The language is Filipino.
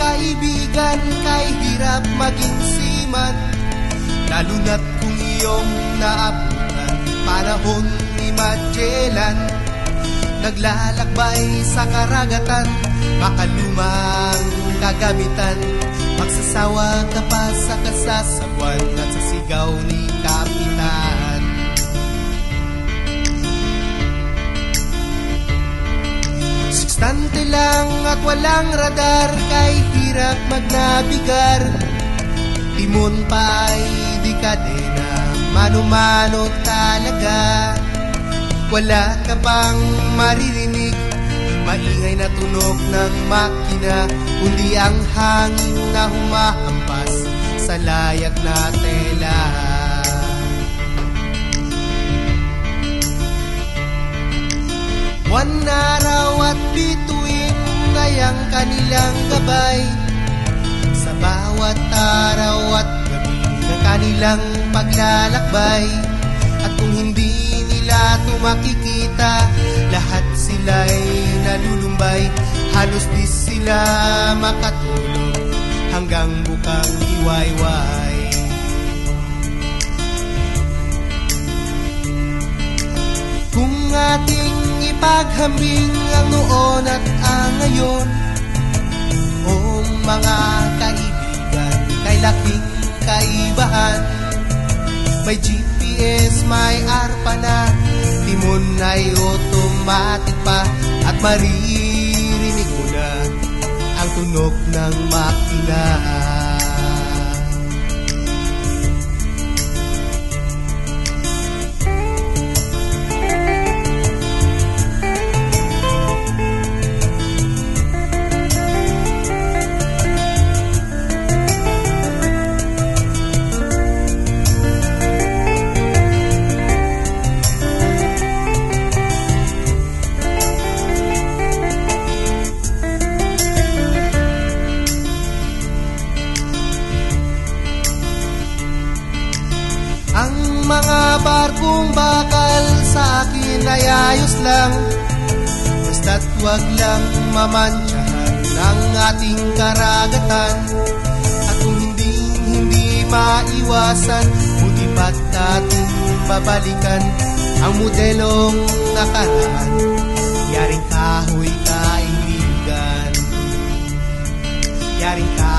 kaibigan Kay hirap maging siman. Lalo na't kung iyong naabutan Panahon ni Magellan. Naglalakbay sa karagatan Baka kagamitan. Magsasawa ka pa sa kasasabuan At sa sigaw Sustante lang at walang radar Kay hirap magnabigar. Timon pa ay di kadena Mano-mano talaga. Wala ka bang maririnig Maingay na tunog ng makina Kundi ang hangin na humahampas Sa layag na tela. Buwan araw at bituin ay ang kanilang gabay. Sa bawat araw at gabi ng kanilang paglalakbay. At kung hindi nila ito makikita Lahat sila'y nalulumbay. Halos di sila makatulog Hanggang bukang iwayway ipaghambing ang noon at ang ngayon. O mga kaibigan, kay laking kaibahan. May GPS, may ARPA na Timon ay automatic pa. At maririnig mo na Ang tunog ng makina inayayos lang. Basta't wag lang mamantsahan ng ating karagatan. At kung hindi, hindi maiwasan Buti ba't natin babalikan Ang modelong nakaraan. Yaring kahoy kaibigan Yaring kahoy